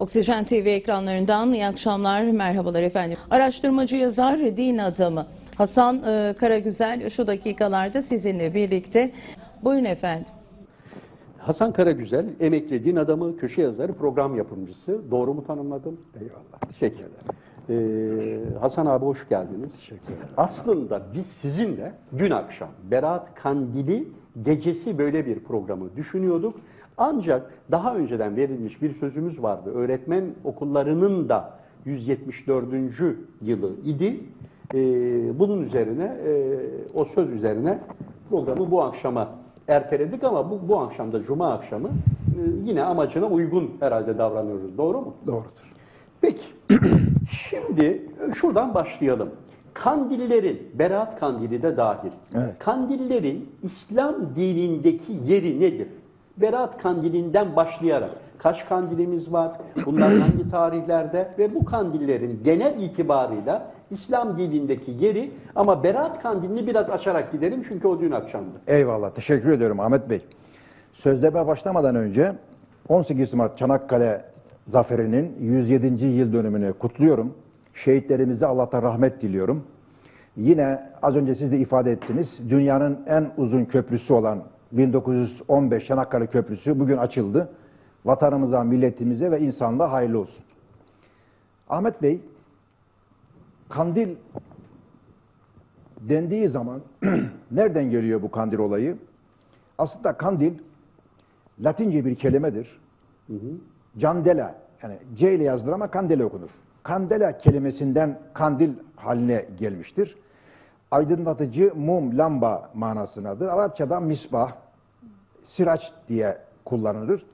Oksijen TV ekranlarından iyi akşamlar, merhabalar efendim. Araştırmacı yazar, din adamı Hasan e, Karagüzel şu dakikalarda sizinle birlikte. Buyurun efendim. Hasan Karagüzel, emekli din adamı, köşe yazarı, program yapımcısı. Doğru mu tanımladım? Eyvallah. Teşekkür ederim. Ee, Hasan abi hoş geldiniz. Teşekkür ederim. Aslında biz sizinle dün akşam Berat Kandili gecesi böyle bir programı düşünüyorduk. Ancak daha önceden verilmiş bir sözümüz vardı. Öğretmen okullarının da 174. yılı idi. Ee, bunun üzerine, e, o söz üzerine programı bu akşama erteledik ama bu, bu akşam da Cuma akşamı e, yine amacına uygun herhalde davranıyoruz. Doğru mu? Doğrudur. Peki, şimdi şuradan başlayalım. Kandillerin, Berat Kandili de dahil, Evet. kandillerin İslam dinindeki yeri nedir? Berat Kandilinden başlayarak kaç kandilimiz var, bunlar hangi tarihlerde ve bu kandillerin genel itibarıyla İslam dinindeki yeri ama Berat Kandilini biraz açarak gidelim çünkü o dün akşamdı. Eyvallah. Teşekkür ediyorum Ahmet Bey. Sözleme başlamadan önce 18 Mart Çanakkale Zaferi'nin 107. yıl dönümünü kutluyorum. Şehitlerimize Allah'tan rahmet diliyorum. Yine az önce siz de ifade ettiniz. Dünyanın en uzun köprüsü olan 1915 Çanakkale Köprüsü bugün açıldı. Vatanımıza, milletimize ve insanlığa hayırlı olsun. Ahmet Bey, kandil dendiği zaman nereden geliyor bu kandil olayı? Aslında kandil Latince bir kelimedir. Candela yani C ile yazılır ama kandela okunur. Kandela kelimesinden kandil haline gelmiştir aydınlatıcı mum, lamba manasındadır. Arapçada misbah, siraç diye kullanılır.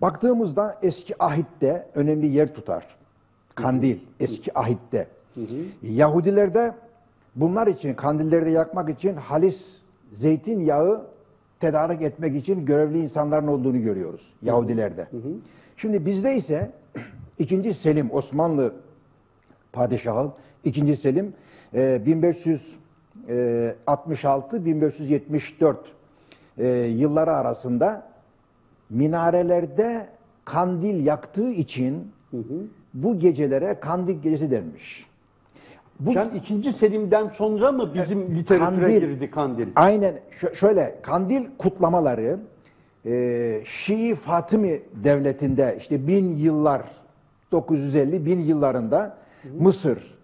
Baktığımızda eski ahitte önemli yer tutar. Kandil, eski ahitte. Yahudilerde bunlar için, kandillerde yakmak için halis zeytinyağı tedarik etmek için görevli insanların olduğunu görüyoruz. Yahudilerde. Şimdi bizde ise ikinci Selim Osmanlı padişahı ikinci Selim e, 1500 e, 66-1574 e, yılları arasında minarelerde kandil yaktığı için hı hı. bu gecelere kandil gecesi denmiş. Bu, Can ikinci Selim'den sonra mı bizim e, literatüre kandil, girdi kandil? Aynen şöyle kandil kutlamaları e, Şii Fatımi devletinde işte bin yıllar 950 bin yıllarında hı hı. Mısır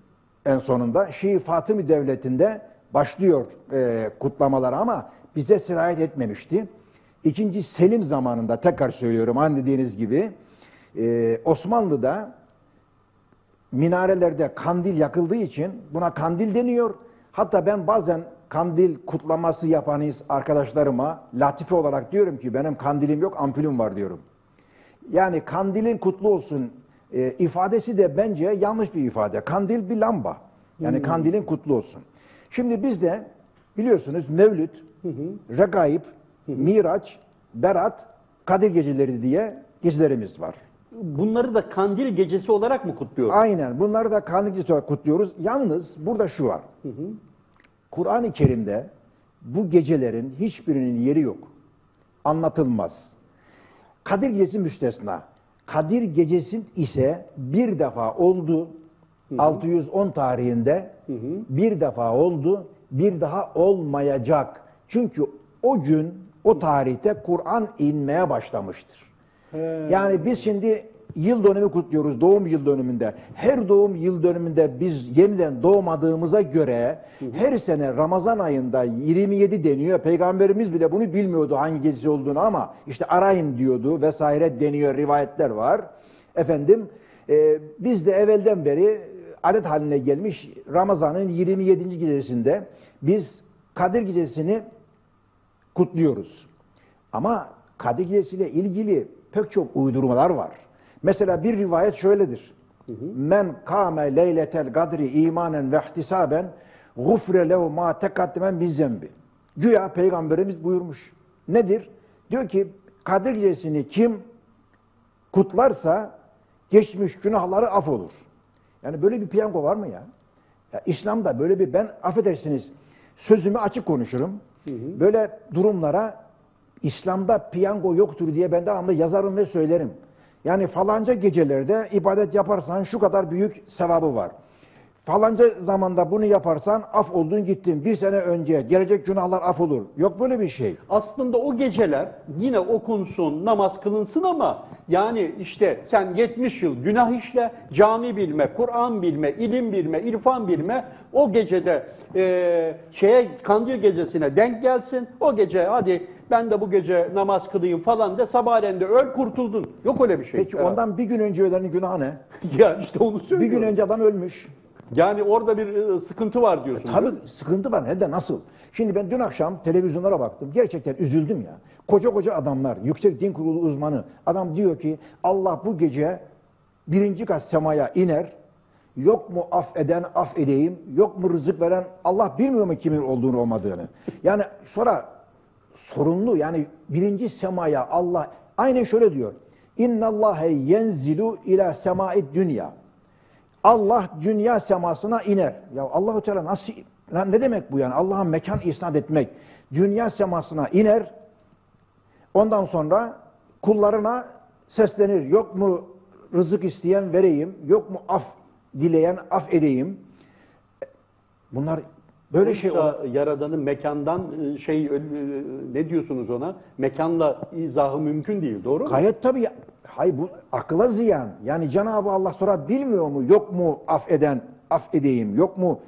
en sonunda Şii Fatımi devletinde başlıyor e, kutlamalar ama bize sirayet etmemişti. İkinci Selim zamanında tekrar söylüyorum aynı dediğiniz gibi e, Osmanlı'da minarelerde kandil yakıldığı için buna kandil deniyor. Hatta ben bazen kandil kutlaması yapan arkadaşlarıma latife olarak diyorum ki benim kandilim yok ampulüm var diyorum. Yani kandilin kutlu olsun e, ifadesi de bence yanlış bir ifade. Kandil bir lamba. Yani kandilin kutlu olsun. Şimdi bizde biliyorsunuz Mevlüt, Regaib, Miraç, Berat, Kadir geceleri diye gecelerimiz var. Bunları da kandil gecesi olarak mı kutluyoruz? Aynen. Bunları da Kandil Gecesi olarak kutluyoruz. Yalnız burada şu var. Kur'an-ı Kerim'de bu gecelerin hiçbirinin yeri yok. Anlatılmaz. Kadir Gecesi müstesna. Kadir Gecesi ise bir defa oldu. 610 tarihinde bir defa oldu. Bir daha olmayacak. Çünkü o gün o tarihte Kur'an inmeye başlamıştır. Yani biz şimdi yıl dönümü kutluyoruz doğum yıl dönümünde. Her doğum yıl dönümünde biz yeniden doğmadığımıza göre her sene Ramazan ayında 27 deniyor. Peygamberimiz bile bunu bilmiyordu hangi gecesi olduğunu ama işte arayın diyordu vesaire deniyor rivayetler var. Efendim e, biz de evvelden beri adet haline gelmiş Ramazan'ın 27. gecesinde biz Kadir Gecesi'ni kutluyoruz. Ama Kadir Gecesi ile ilgili pek çok uydurmalar var. Mesela bir rivayet şöyledir. Men kâme leyletel kadri imanen ve ihtisaben gufre lehu ma tekaddemen min zembi. Güya Peygamberimiz buyurmuş. Nedir? Diyor ki Kadir Gecesi'ni kim kutlarsa geçmiş günahları af olur. Yani böyle bir piyango var mı ya? ya İslam'da böyle bir ben affedersiniz sözümü açık konuşurum. Böyle durumlara İslam'da piyango yoktur diye ben de anda yazarım ve söylerim. Yani falanca gecelerde ibadet yaparsan şu kadar büyük sevabı var. Falanca zamanda bunu yaparsan af oldun gittin. Bir sene önce gelecek günahlar af olur. Yok böyle bir şey. Aslında o geceler yine okunsun, namaz kılınsın ama yani işte sen 70 yıl günah işle, cami bilme, Kur'an bilme, ilim bilme, irfan bilme o gecede e, şeye kandil gecesine denk gelsin. O gece hadi ben de bu gece namaz kılayım falan de sabahleyin de öl kurtuldun. Yok öyle bir şey. Peki ondan bir gün önce ölenin günahı ne? ya işte onu Bir söylüyorum. gün önce adam ölmüş. Yani orada bir e, sıkıntı var diyorsun. Tabii değil mi? sıkıntı var. Hem de nasıl? Şimdi ben dün akşam televizyonlara baktım. Gerçekten üzüldüm ya. Koca koca adamlar, yüksek din kurulu uzmanı. Adam diyor ki Allah bu gece birinci kat semaya iner. Yok mu af eden af edeyim. Yok mu rızık veren Allah bilmiyor mu kimin olduğunu olmadığını. Yani sonra sorunlu yani birinci semaya Allah aynen şöyle diyor. İnnallâhe yenzilu ila semâid dünya. Allah dünya semasına iner. Ya Allahu Teala nasıl lan ne demek bu yani? Allah'a mekan isnat etmek. Dünya semasına iner. Ondan sonra kullarına seslenir. Yok mu rızık isteyen vereyim? Yok mu af dileyen af edeyim? Bunlar böyle şey Oysa olan- Yaradan'ın mekandan e, şey e, ne diyorsunuz ona? Mekanla izahı mümkün değil. Doğru mu? Gayet tabii. Hayır bu akla ziyan. Yani Cenab-ı Allah sonra bilmiyor mu? Yok mu affeden, af edeyim? Yok mu?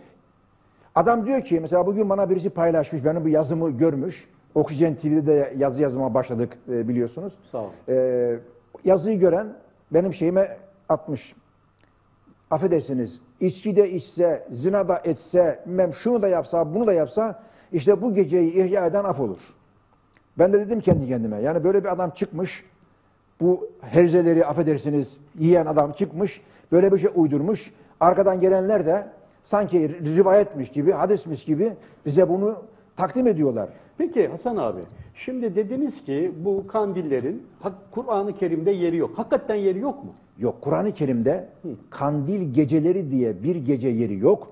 Adam diyor ki mesela bugün bana birisi paylaşmış, benim bu yazımı görmüş. Oksijen TV'de de yazı yazmaya başladık e, biliyorsunuz. Sağ ol. E, yazıyı gören benim şeyime atmış. Affedersiniz, içki de içse, zina da etse, bilmem şunu da yapsa, bunu da yapsa, işte bu geceyi ihya eden af olur. Ben de dedim kendi kendime, yani böyle bir adam çıkmış, bu herzeleri affedersiniz yiyen adam çıkmış, böyle bir şey uydurmuş. Arkadan gelenler de sanki rivayetmiş gibi, hadismiş gibi bize bunu takdim ediyorlar. Peki Hasan abi, şimdi dediniz ki bu kandillerin Kur'an-ı Kerim'de yeri yok. Hakikaten yeri yok mu? Yok, Kur'an-ı Kerim'de kandil geceleri diye bir gece yeri yok.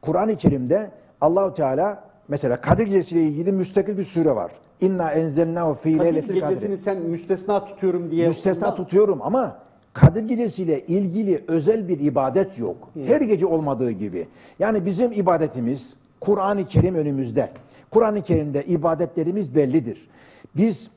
Kur'an-ı Kerim'de Allahu Teala mesela Kadir Gecesi ile ilgili müstakil bir sure var. İnna enzelnahu fi Kadir gecesini sen müstesna tutuyorum diye. Müstesna tutuyorum ama Kadir Gecesi'yle ilgili özel bir ibadet yok. Her gece olmadığı gibi. Yani bizim ibadetimiz Kur'an-ı Kerim önümüzde. Kur'an-ı Kerim'de ibadetlerimiz bellidir. Biz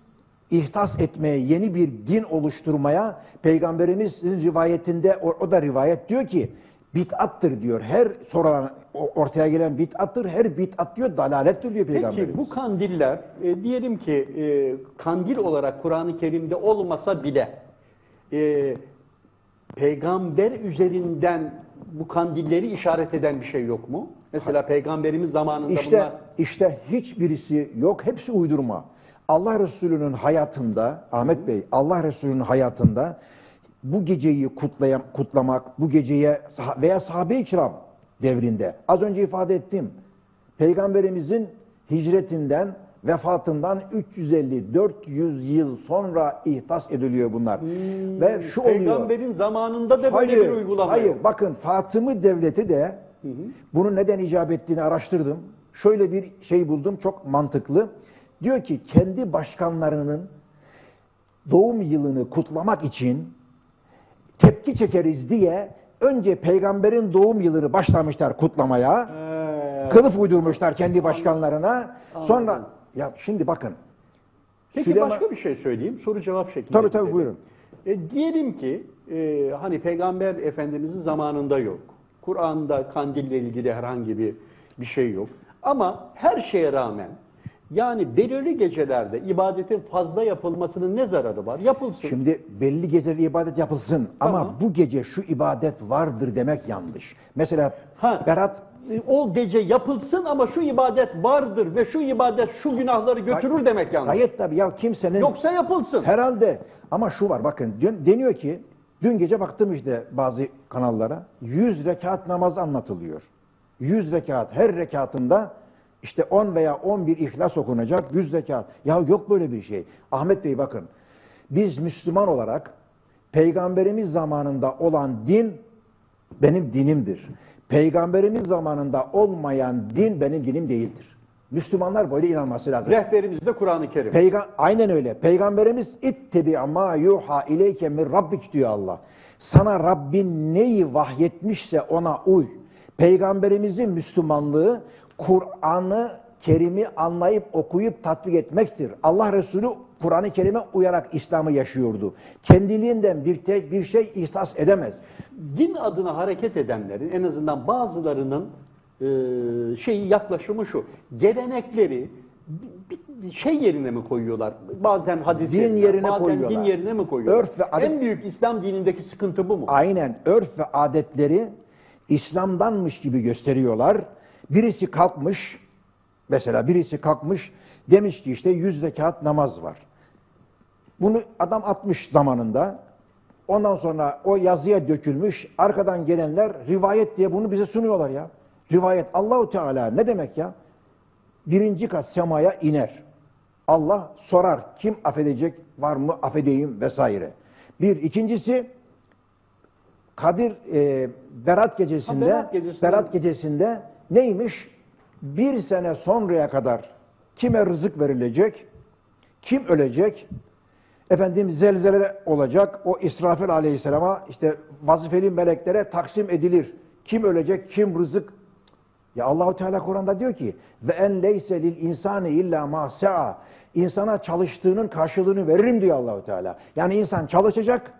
ihtas etmeye, yeni bir din oluşturmaya Peygamberimizin rivayetinde o, o da rivayet diyor ki bid'attır diyor. Her sorulan ortaya gelen bid'attır. Her bid'at diyor dalalettir diyor Peygamberimiz. Peki bu kandiller e, diyelim ki e, kandil olarak Kur'an-ı Kerim'de olmasa bile e, peygamber üzerinden bu kandilleri işaret eden bir şey yok mu? Mesela peygamberimiz zamanında İşte bunlar işte hiçbirisi yok, hepsi uydurma. Allah Resulü'nün hayatında, Ahmet Bey, Allah Resulü'nün hayatında bu geceyi kutlayan, kutlamak, bu geceye sah- veya sahabe-i kiram devrinde, az önce ifade ettim, Peygamberimizin hicretinden, vefatından 350-400 yıl sonra ihtas ediliyor bunlar. Ve şu oluyor. peygamberin zamanında da böyle bir uygulama Hayır, yok. bakın Fatımi Devleti de bunu neden icap ettiğini araştırdım. Şöyle bir şey buldum çok mantıklı. Diyor ki kendi başkanlarının doğum yılını kutlamak için tepki çekeriz diye önce peygamberin doğum yılını başlamışlar kutlamaya. Ee, Kılıf uydurmuşlar kendi başkanlarına. Sonra ya şimdi bakın. Peki Süleyman- başka bir şey söyleyeyim. Soru cevap şeklinde. Tabii, tabii, buyurun. E, diyelim ki e, hani Peygamber Efendimizin zamanında yok. Kur'an'da kandille ilgili herhangi bir bir şey yok. Ama her şeye rağmen yani belirli gecelerde ibadetin fazla yapılmasının ne zararı var? Yapılsın. Şimdi belli geceleri ibadet yapılsın Tamam. ama bu gece şu ibadet vardır demek yanlış. Mesela Ha. Berat E, o gece yapılsın ama şu ibadet vardır ve şu ibadet şu günahları götürür demek yanlış. Gayet tabii ya kimsenin Yoksa yapılsın. herhalde ama şu var bakın deniyor ki dün gece baktım işte bazı kanallara 100 rekat namaz anlatılıyor. 100 rekat her rekatında işte 10 veya 11 ihlas okunacak 100 rekat. Ya yok böyle bir şey. Ahmet Bey bakın biz Müslüman olarak peygamberimiz zamanında olan din benim dinimdir. Peygamberimiz zamanında olmayan din benim dinim değildir. Müslümanlar böyle inanması lazım. Rehberimiz de Kur'an-ı Kerim. Peyga aynen öyle. Peygamberimiz ittebi ma yuha ileyke min rabbik diyor Allah. Sana Rabbin neyi vahyetmişse ona uy. Peygamberimizin Müslümanlığı Kur'an'ı Kerim'i anlayıp okuyup tatbik etmektir. Allah Resulü Kur'an-ı Kerim'e uyarak İslam'ı yaşıyordu. Kendiliğinden bir tek bir şey ihtas edemez. Din adına hareket edenlerin en azından bazılarının şeyi yaklaşımı şu. Gelenekleri bir, şey yerine mi koyuyorlar? Bazen hadis Din yerine bazen koyuyorlar. din yerine mi koyuyorlar? Örf ve adet- En büyük İslam dinindeki sıkıntı bu mu? Aynen örf ve adetleri İslam'danmış gibi gösteriyorlar. Birisi kalkmış, mesela birisi kalkmış demiş ki işte yüz rekat namaz var. Bunu adam atmış zamanında. Ondan sonra o yazıya dökülmüş. Arkadan gelenler rivayet diye bunu bize sunuyorlar ya. Rivayet Allahu Teala ne demek ya? Birinci kat semaya iner. Allah sorar kim affedecek var mı affedeyim vesaire. Bir ikincisi Kadir e, Berat gecesinde Ha, Berat gecesinde. Berat gecesinde neymiş? Bir sene sonraya kadar kime rızık verilecek, kim ölecek, efendim zelzele olacak, o İsrafil aleyhisselama işte vazifeli meleklere taksim edilir. Kim ölecek, kim rızık. Ya Allahu Teala Kur'an'da diyor ki ve en leyse lil insani illa ma sa'a. İnsana çalıştığının karşılığını veririm diyor Allahu Teala. Yani insan çalışacak,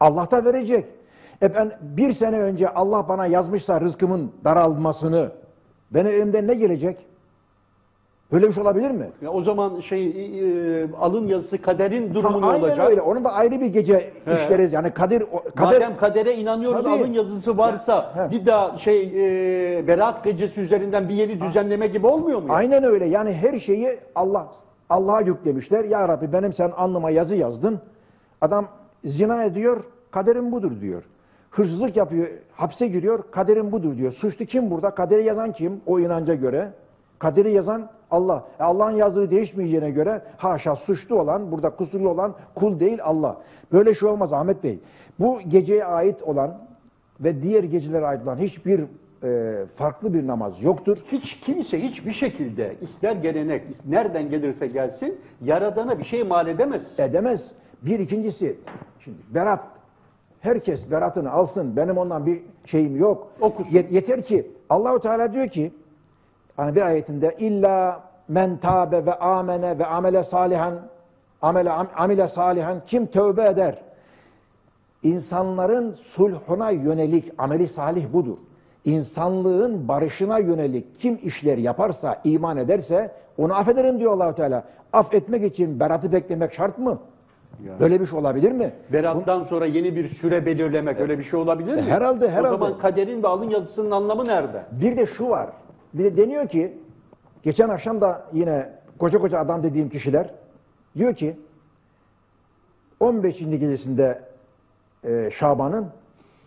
Allah da verecek. E ben bir sene önce Allah bana yazmışsa rızkımın daralmasını, benim elimden ne gelecek? Böyle bir şey olabilir mi? Ya o zaman şey e, alın yazısı kaderin durumu ne aynen olacak? öyle. Onu da ayrı bir gece He. işleriz. Yani kadir, o- kader Madem kadere inanıyoruz, Tabii. alın yazısı varsa He. bir daha şey e, Berat gecesi üzerinden bir yeni düzenleme gibi olmuyor mu? ya? Aynen öyle. Yani her şeyi Allah Allah'a yüklemişler. Ya Rabbi benim sen alnıma yazı yazdın. Adam zina ediyor, kaderim budur diyor. Hırsızlık yapıyor, hapse giriyor, kaderim budur diyor. Suçlu kim burada? Kaderi yazan kim? O inanca göre. Kaderi yazan Allah. E Allah'ın yazdığı değişmeyeceğine göre haşa suçlu olan, burada kusurlu olan kul değil Allah. Böyle şey olmaz Ahmet Bey. Bu geceye ait olan ve diğer gecelere ait olan hiçbir e, farklı bir namaz yoktur. Hiç kimse hiçbir şekilde ister gelenek, nereden gelirse gelsin Yaradan'a bir şey mal edemez. Edemez. Bir ikincisi, şimdi berat, herkes beratını alsın, benim ondan bir şeyim yok. Okusun. Yet- yeter ki, Allahu Teala diyor ki, hani bir ayetinde, illa men tabe ve amene ve amele salihan, amele, am- amile salihan, kim tövbe eder? İnsanların sulhuna yönelik ameli salih budur. İnsanlığın barışına yönelik kim işler yaparsa, iman ederse onu affederim diyor Allahu Teala. Affetmek için beratı beklemek şart mı? Ya. Böyle bir şey olabilir mi? Berat'tan sonra yeni bir süre belirlemek öyle bir şey olabilir mi? E, herhalde, herhalde. O zaman kaderin ve alın yazısının anlamı nerede? Bir de şu var. Bir de deniyor ki geçen akşam da yine koca koca adam dediğim kişiler diyor ki 15. gecesinde e, Şaban'ın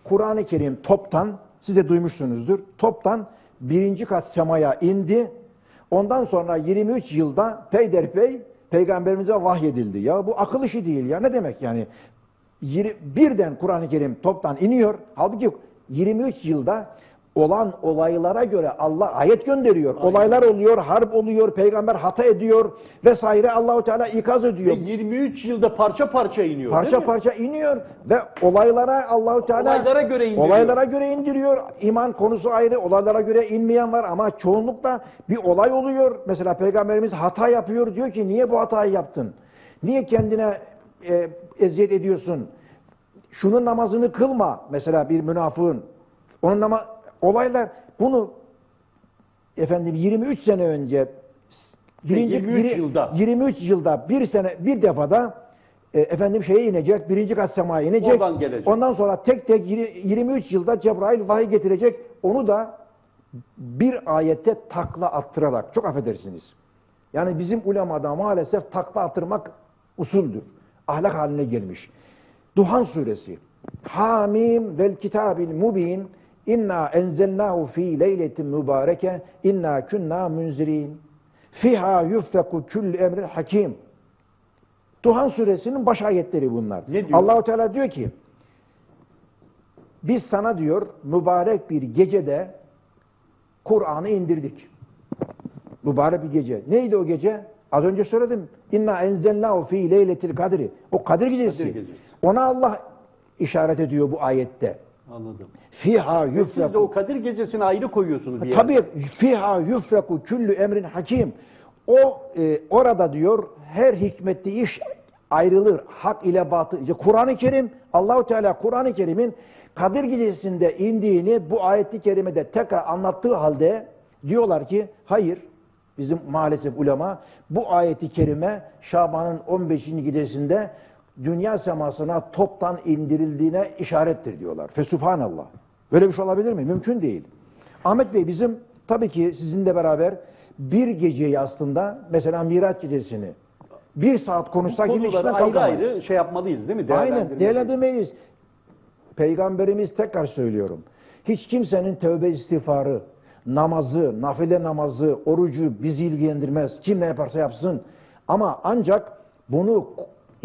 Kur'an-ı Kerim toptan size duymuşsunuzdur. Toptan birinci kat semaya indi. Ondan sonra 23 yılda peyderpey peygamberimize vahyedildi. Ya bu akıl işi değil ya. Ne demek yani? Birden Kur'an-ı Kerim toptan iniyor. Halbuki 23 yılda olan olaylara göre Allah ayet gönderiyor. Olaylar oluyor, harp oluyor, peygamber hata ediyor vesaire Allahu Teala ikaz Ve ediyor. 23 yılda parça parça iniyor Parça parça iniyor ve olaylara Allahu Teala Olaylara göre indiriyor. Olaylara göre indiriyor. İman konusu ayrı, olaylara göre inmeyen var ama çoğunlukla bir olay oluyor. Mesela peygamberimiz hata yapıyor diyor ki niye bu hatayı yaptın? Niye kendine e, eziyet ediyorsun? Şunun namazını kılma mesela bir münafığın. Onun nama olaylar bunu efendim 23 sene önce birinci 23 biri- yılda. 23 yılda bir sene bir defada e, efendim şeye inecek, birinci kat semaya inecek. Oradan gelecek. Ondan sonra tek tek yiri- 23 yılda Cebrail vahiy getirecek. Onu da bir ayette takla attırarak, çok affedersiniz. Yani bizim ulemada maalesef takla attırmak usuldür. Ahlak haline gelmiş. Duhan suresi. Hamim vel kitabil mubin inna enzelnahu fi leyletin mübareke inna kunna munzirin. Fiha yufeku kullu emrin hakim. Duhan suresinin baş ayetleri bunlar. Allahu Teala diyor ki biz sana diyor mübarek bir gecede Kur'an'ı indirdik. Mübarek bir gece. Neydi o gece? Az önce söyledim. İnna enzelnahu fi leyletil kadri. O Kadir gecesi. Kadir gecesi. Ona Allah işaret ediyor bu ayette. Anladım. Fiha Ve siz de yufraku. o Kadir gecesini ayrı koyuyorsunuz bir yere. Tabii fiha yufraku küllü emrin hakim. O e, orada diyor her hikmetli iş ayrılır. Hak ile batıl. İşte Kur'an-ı Kerim Allahu Teala Kur'an-ı Kerim'in Kadir gecesinde indiğini bu ayeti kerimede tekrar anlattığı halde diyorlar ki hayır bizim maalesef ulema bu ayeti kerime Şaban'ın 15. gecesinde dünya semasına toptan indirildiğine işarettir diyorlar. Fesubhanallah. Böyle bir şey olabilir mi? Mümkün değil. Ahmet Bey bizim tabii ki sizinle beraber bir geceyi aslında mesela Miraç gecesini bir saat konuşsak yine işten ayrı kalkamayız. ayrı şey yapmalıyız değil mi? Aynen değerlendirmeyiz. Peygamberimiz tekrar söylüyorum. Hiç kimsenin tövbe istiğfarı, namazı, nafile namazı, orucu bizi ilgilendirmez. Kim ne yaparsa yapsın. Ama ancak bunu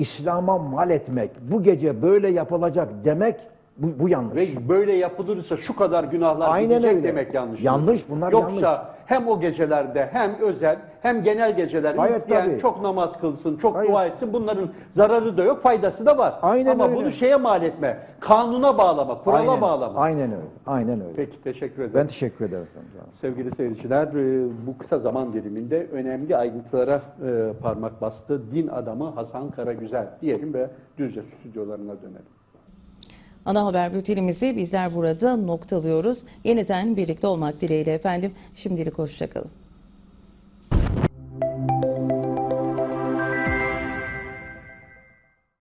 İslam'a mal etmek, bu gece böyle yapılacak demek bu, bu yanlış. Ve böyle yapılırsa şu kadar günahlar Aynen gidecek öyle. demek yanlış. Yanlış, bunlar Yoksa yanlış. Hem o gecelerde hem özel hem genel geceler Gayet isteyen tabii. çok namaz kılsın, çok Gayet. dua etsin bunların zararı da yok, faydası da var. Aynen Ama öyle. bunu şeye mal etme, kanuna bağlama, kurala aynen, bağlama. Aynen öyle. Aynen öyle. Peki teşekkür ederim. Ben teşekkür ederim. Sevgili seyirciler, e, bu kısa zaman diliminde önemli ayrıntılara e, parmak bastı. Din adamı Hasan Karagüzel diyelim ve Düzce stüdyolarına dönelim. Ana haber bültenimizi bizler burada noktalıyoruz. Yeniden birlikte olmak dileğiyle efendim. Şimdilik hoşçakalın.